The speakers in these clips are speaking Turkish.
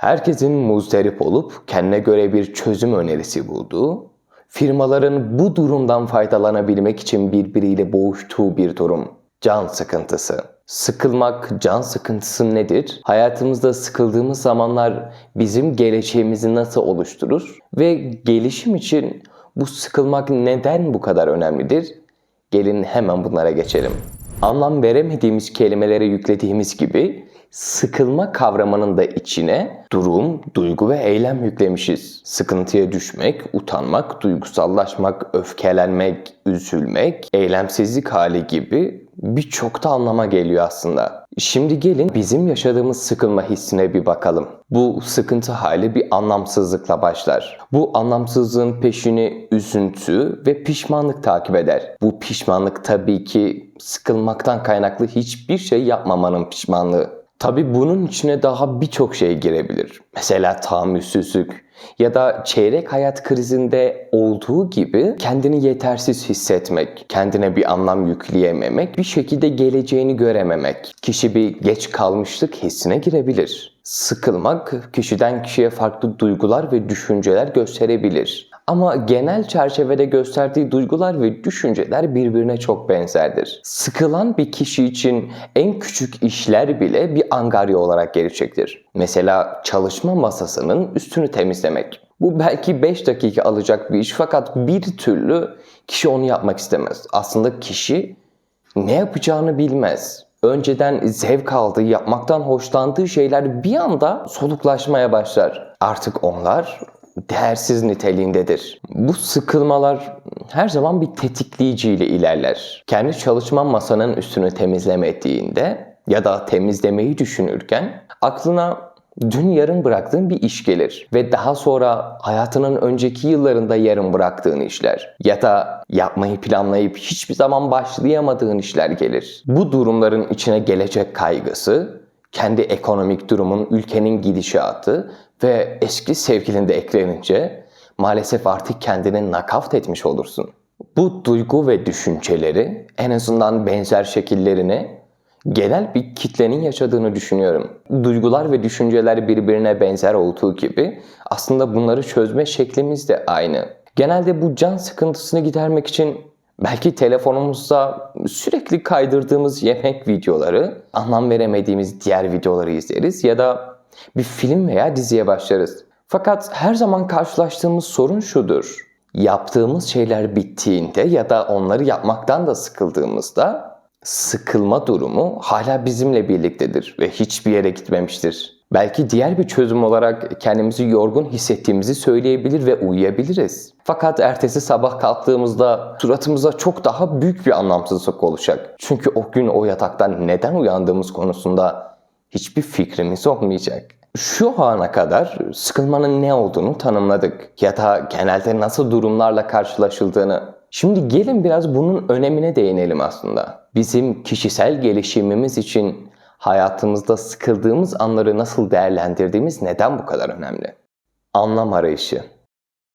Herkesin muzdarip olup kendine göre bir çözüm önerisi bulduğu, firmaların bu durumdan faydalanabilmek için birbiriyle boğuştuğu bir durum. Can sıkıntısı. Sıkılmak, can sıkıntısı nedir? Hayatımızda sıkıldığımız zamanlar bizim geleceğimizi nasıl oluşturur? Ve gelişim için bu sıkılmak neden bu kadar önemlidir? Gelin hemen bunlara geçelim. Anlam veremediğimiz kelimelere yüklediğimiz gibi sıkılma kavramının da içine durum, duygu ve eylem yüklemişiz. Sıkıntıya düşmek, utanmak, duygusallaşmak, öfkelenmek, üzülmek, eylemsizlik hali gibi birçok da anlama geliyor aslında. Şimdi gelin bizim yaşadığımız sıkılma hissine bir bakalım. Bu sıkıntı hali bir anlamsızlıkla başlar. Bu anlamsızlığın peşini üzüntü ve pişmanlık takip eder. Bu pişmanlık tabii ki sıkılmaktan kaynaklı hiçbir şey yapmamanın pişmanlığı. Tabi bunun içine daha birçok şey girebilir. Mesela tahammülsüzlük ya da çeyrek hayat krizinde olduğu gibi kendini yetersiz hissetmek, kendine bir anlam yükleyememek, bir şekilde geleceğini görememek. Kişi bir geç kalmışlık hissine girebilir. Sıkılmak kişiden kişiye farklı duygular ve düşünceler gösterebilir. Ama genel çerçevede gösterdiği duygular ve düşünceler birbirine çok benzerdir. Sıkılan bir kişi için en küçük işler bile bir angarya olarak gelecektir. Mesela çalışma masasının üstünü temizlemek. Bu belki 5 dakika alacak bir iş fakat bir türlü kişi onu yapmak istemez. Aslında kişi ne yapacağını bilmez. Önceden zevk aldığı, yapmaktan hoşlandığı şeyler bir anda soluklaşmaya başlar. Artık onlar değersiz niteliğindedir. Bu sıkılmalar her zaman bir tetikleyici ile ilerler. Kendi çalışma masanın üstünü temizlemediğinde ya da temizlemeyi düşünürken aklına dün yarım bıraktığın bir iş gelir ve daha sonra hayatının önceki yıllarında yarım bıraktığın işler ya da yapmayı planlayıp hiçbir zaman başlayamadığın işler gelir. Bu durumların içine gelecek kaygısı, kendi ekonomik durumun, ülkenin gidişatı ve eski sevgilin de eklenince maalesef artık kendini nakavt etmiş olursun. Bu duygu ve düşünceleri en azından benzer şekillerini genel bir kitlenin yaşadığını düşünüyorum. Duygular ve düşünceler birbirine benzer olduğu gibi aslında bunları çözme şeklimiz de aynı. Genelde bu can sıkıntısını gidermek için belki telefonumuzda sürekli kaydırdığımız yemek videoları, anlam veremediğimiz diğer videoları izleriz ya da bir film veya diziye başlarız. Fakat her zaman karşılaştığımız sorun şudur. Yaptığımız şeyler bittiğinde ya da onları yapmaktan da sıkıldığımızda sıkılma durumu hala bizimle birliktedir ve hiçbir yere gitmemiştir. Belki diğer bir çözüm olarak kendimizi yorgun hissettiğimizi söyleyebilir ve uyuyabiliriz. Fakat ertesi sabah kalktığımızda suratımıza çok daha büyük bir anlamsızlık olacak. Çünkü o gün o yataktan neden uyandığımız konusunda hiçbir fikrimiz olmayacak. Şu ana kadar sıkılmanın ne olduğunu tanımladık ya da genelde nasıl durumlarla karşılaşıldığını. Şimdi gelin biraz bunun önemine değinelim aslında. Bizim kişisel gelişimimiz için hayatımızda sıkıldığımız anları nasıl değerlendirdiğimiz neden bu kadar önemli? Anlam arayışı.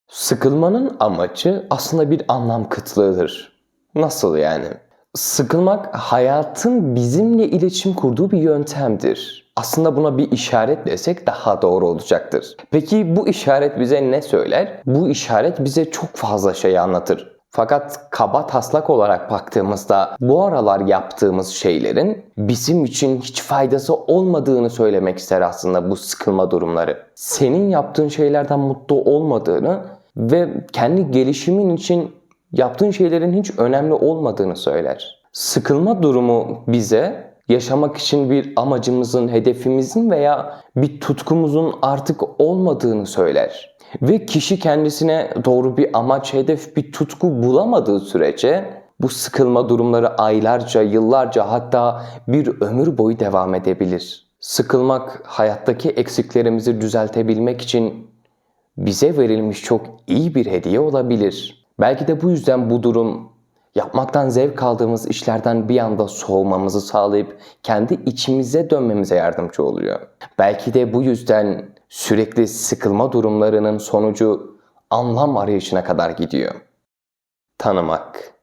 Sıkılmanın amacı aslında bir anlam kıtlığıdır. Nasıl yani? Sıkılmak hayatın bizimle iletişim kurduğu bir yöntemdir. Aslında buna bir işaret desek daha doğru olacaktır. Peki bu işaret bize ne söyler? Bu işaret bize çok fazla şey anlatır. Fakat kaba taslak olarak baktığımızda bu aralar yaptığımız şeylerin bizim için hiç faydası olmadığını söylemek ister aslında bu sıkılma durumları. Senin yaptığın şeylerden mutlu olmadığını ve kendi gelişimin için yaptığın şeylerin hiç önemli olmadığını söyler. Sıkılma durumu bize yaşamak için bir amacımızın, hedefimizin veya bir tutkumuzun artık olmadığını söyler. Ve kişi kendisine doğru bir amaç, hedef, bir tutku bulamadığı sürece bu sıkılma durumları aylarca, yıllarca hatta bir ömür boyu devam edebilir. Sıkılmak hayattaki eksiklerimizi düzeltebilmek için bize verilmiş çok iyi bir hediye olabilir. Belki de bu yüzden bu durum yapmaktan zevk aldığımız işlerden bir anda soğumamızı sağlayıp kendi içimize dönmemize yardımcı oluyor. Belki de bu yüzden sürekli sıkılma durumlarının sonucu anlam arayışına kadar gidiyor. Tanımak.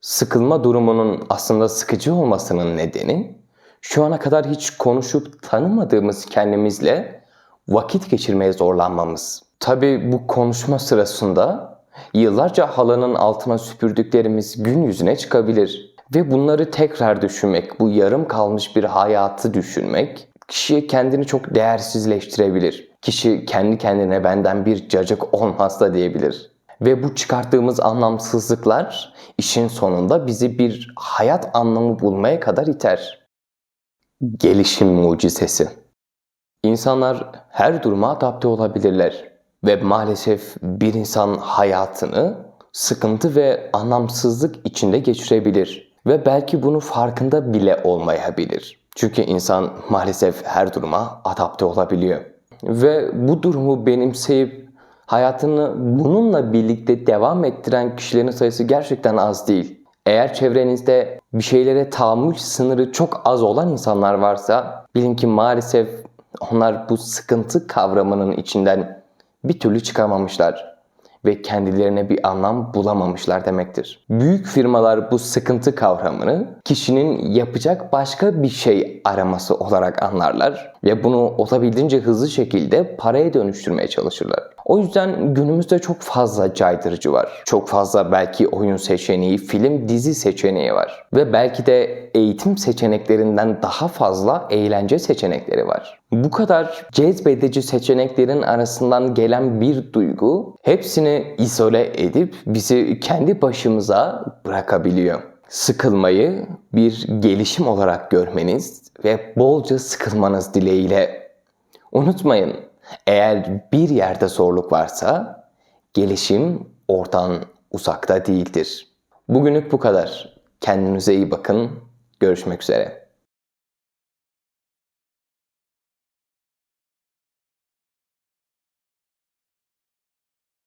Sıkılma durumunun aslında sıkıcı olmasının nedeni şu ana kadar hiç konuşup tanımadığımız kendimizle vakit geçirmeye zorlanmamız. Tabi bu konuşma sırasında yıllarca halının altına süpürdüklerimiz gün yüzüne çıkabilir. Ve bunları tekrar düşünmek, bu yarım kalmış bir hayatı düşünmek kişiye kendini çok değersizleştirebilir. Kişi kendi kendine benden bir cacık olmaz da diyebilir. Ve bu çıkarttığımız anlamsızlıklar işin sonunda bizi bir hayat anlamı bulmaya kadar iter. Gelişim mucizesi. İnsanlar her duruma adapte olabilirler ve maalesef bir insan hayatını sıkıntı ve anlamsızlık içinde geçirebilir ve belki bunu farkında bile olmayabilir. Çünkü insan maalesef her duruma adapte olabiliyor. Ve bu durumu benimseyip hayatını bununla birlikte devam ettiren kişilerin sayısı gerçekten az değil. Eğer çevrenizde bir şeylere tahammül sınırı çok az olan insanlar varsa bilin ki maalesef onlar bu sıkıntı kavramının içinden bir türlü çıkamamışlar ve kendilerine bir anlam bulamamışlar demektir. Büyük firmalar bu sıkıntı kavramını kişinin yapacak başka bir şey araması olarak anlarlar ve bunu olabildiğince hızlı şekilde paraya dönüştürmeye çalışırlar. O yüzden günümüzde çok fazla caydırıcı var. Çok fazla belki oyun seçeneği, film, dizi seçeneği var. Ve belki de eğitim seçeneklerinden daha fazla eğlence seçenekleri var. Bu kadar cezbedici seçeneklerin arasından gelen bir duygu hepsini izole edip bizi kendi başımıza bırakabiliyor. Sıkılmayı bir gelişim olarak görmeniz ve bolca sıkılmanız dileğiyle. Unutmayın, eğer bir yerde zorluk varsa gelişim oradan uzakta değildir. Bugünlük bu kadar. Kendinize iyi bakın. Görüşmek üzere.